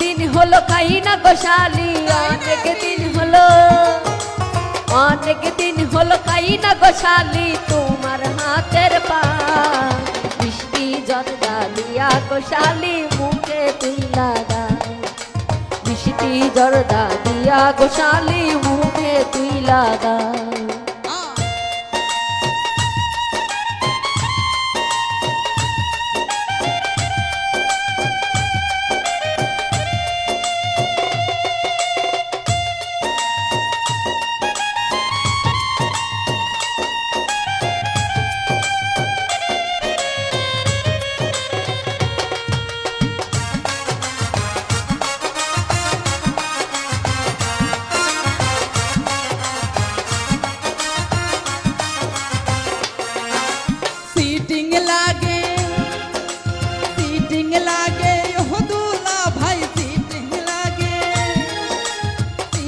দিন হলো খাই না গোশালি অনেক দিন হলো, অনেক দিন হলো খাই না গোশালি তোমার হাতের পা। বৃষ্টি জর্দা দিয়া গোশালি মুখে তুই লাগা বৃষ্টি জর্দা দিয়া গোশালি মুখে তুই লাগা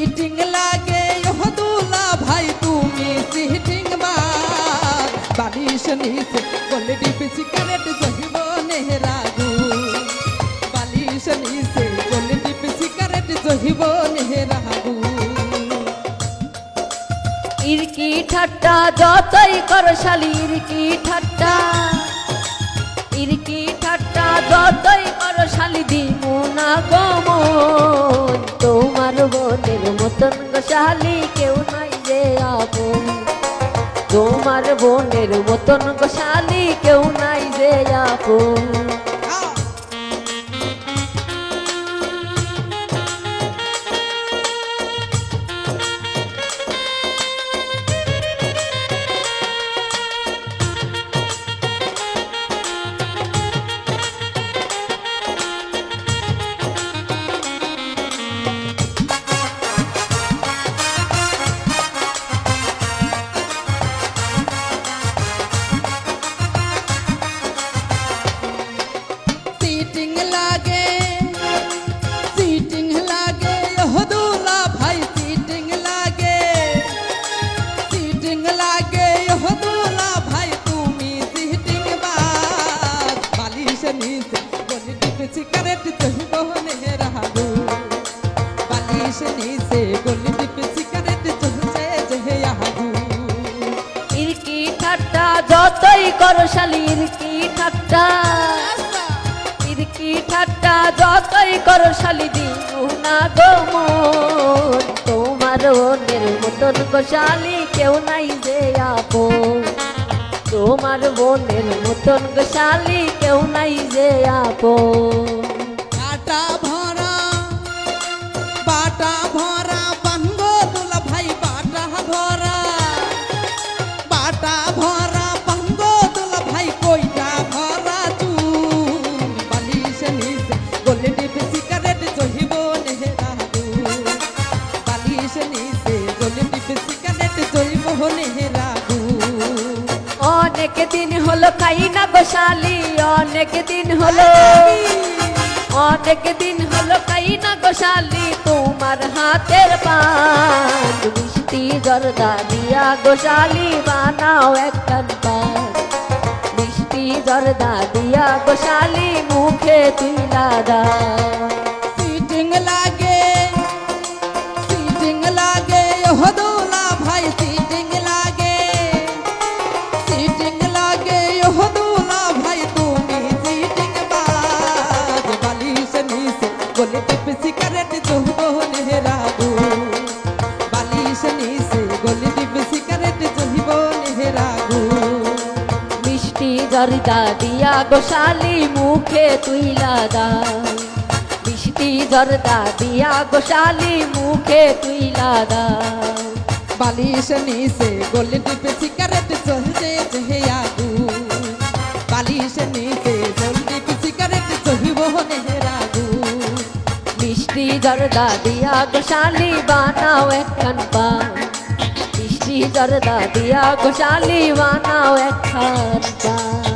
সিটিং লাগে ও দুলা ভাই তুমি সিটিং মার বালিশ নিচে বলে ডিপি সিগারেট জহিব নেহরাগু বালিশ নিচে বলে ডিপি সিগারেট জহিব নেহরাগু ইরকি ঠাট্টা যতই করো শালি ইরকি ঠাট্টা ইরকি ঠাট্টা যতই করো শালি দিমু না গমন বোনের মতন গো শালি কেউ নাই যে আপন। তোমার বোনের মতন গোশালী কেউ নাই যে আপন। যতই করো শালি, ইরকি ঠাট্টা। ইরকি ঠাট্টা, যতই করো শালি দিও না গো মন। তোমার বোনের মতন গো শালি, কেউ নাই যে আপন। তোমার বোনের মতন গো শালি কেউ নাই যে আপন। কাটা ভরা, বাটা ভরা বাঙ্গ দুলা ভাই বাটা ভরা। বাটা ভরা বাঙ্গ দুলা ভাই কইটা ভরা চুন বালিশ নিচে গলে ডিপে সিগারেট জহিব নেহরাগু বালিশ নিচে গলে ডিপে সিগারেট জহিব নেহরাগু অনেক দিন হলো খাই না গো শালি অনেক দিন হলো। অনেক দিন হলো খাই না গোশালি তোমার হাতের পান। মিষ্টি জর্দা দিয়া গোশালি বানাও একখান পান মিষ্টি জর্দা দিয়া গোশালি মুখে তুই লাগা জর্দা দিয়া গোশালি মুখে তুই লাগা মিষ্টি জর্দা দিয়া গোশালি মুখে তুই লাগা বালিশ নিচে গলে টিপে সিগারেট চলছে যে আগু বালিশ নিচে গলে টিপে সিগারেট চহিব নেহরাগু মিষ্টি জর্দা দিয়া গোশালি বানাও একখান মিষ্টি জর্দা দিয়া গোশালি বানাও একখান পান।